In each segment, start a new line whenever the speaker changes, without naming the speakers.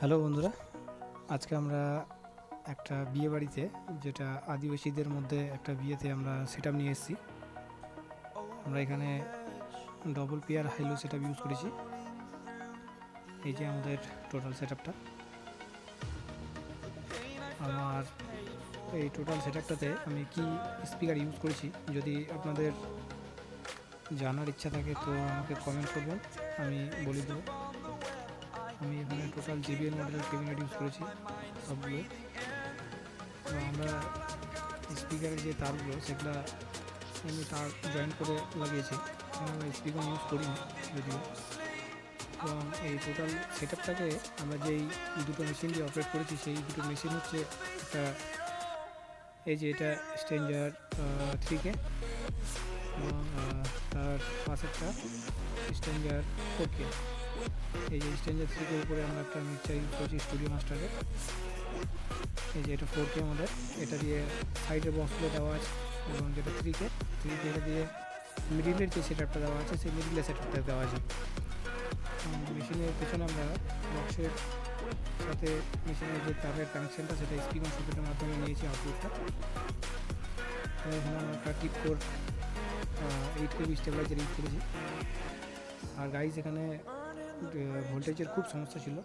Hello বন্ধুরা, আজকে আমরা একটা বিয়ে বাড়িতে, যেটা আদিবাসীদের মধ্যে একটা বিয়েতে আমরা সেট নিয়ে এসেছি। আমরা এখানে double pair high low set use করেছি। এই যে আমাদের টোটাল সেট আমার এই টোটাল সেট আমি কি স্পিকার ইউজ করেছি, যদি আপনাদের জানার ইচ্ছা থাকে তো আমাকে কমেন্ট করবেন, আমি বলে দেবো। আমি টোটাল জিবিএল মডেলের ক্যাবিনেট ইউজ করেছি সবগুলো আমরা স্পিকারের যে তারগুলো, সেগুলো আমি তার জয়েন করে লাগিয়েছি। আমরা স্পিকার ইউজ করিনি যদিও। এবং এই টোটাল সেট আপটাকে আমরা যেই দুটো মেশিন দিয়ে অপারেট করেছি, সেই দুটো মেশিন হচ্ছে একটা, এই যে এটা স্ট্রেঞ্জার থ্রি কে এবং তার পাশেরটা স্ট্রেঞ্জার ফোর কে এই যে স্ট্রেঞ্জার থ্রিকের উপরে আমরা একটা মিক্সচার ইউজ করছি স্টুডিও মাস্টারের এই যে এটা ফোর কে আমাদের এটা দিয়ে সাইডে বক্সগুলো দেওয়া আছে এবং যেটা থ্রি কে থ্রি কে এটা দিয়ে মিডিলের যে সেটআপটা দেওয়া আছে, সেই মিডিলের সেটআপটা দেওয়া আছে। মেশিনের পেছনে আমরা বক্সের সাথে মেশিনের যে তারের কানেকশনটা সেটা স্পিকার সকেটের মাধ্যমে নিয়েছি আউটপুটটা এখানে আমরা TIP four eight KB stabiliser use করেছি। আর গাইজ এখানে ভোল্টেজের খুব সমস্যা ছিল।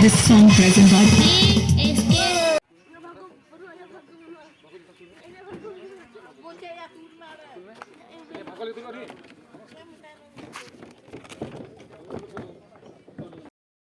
this song present by Thank you.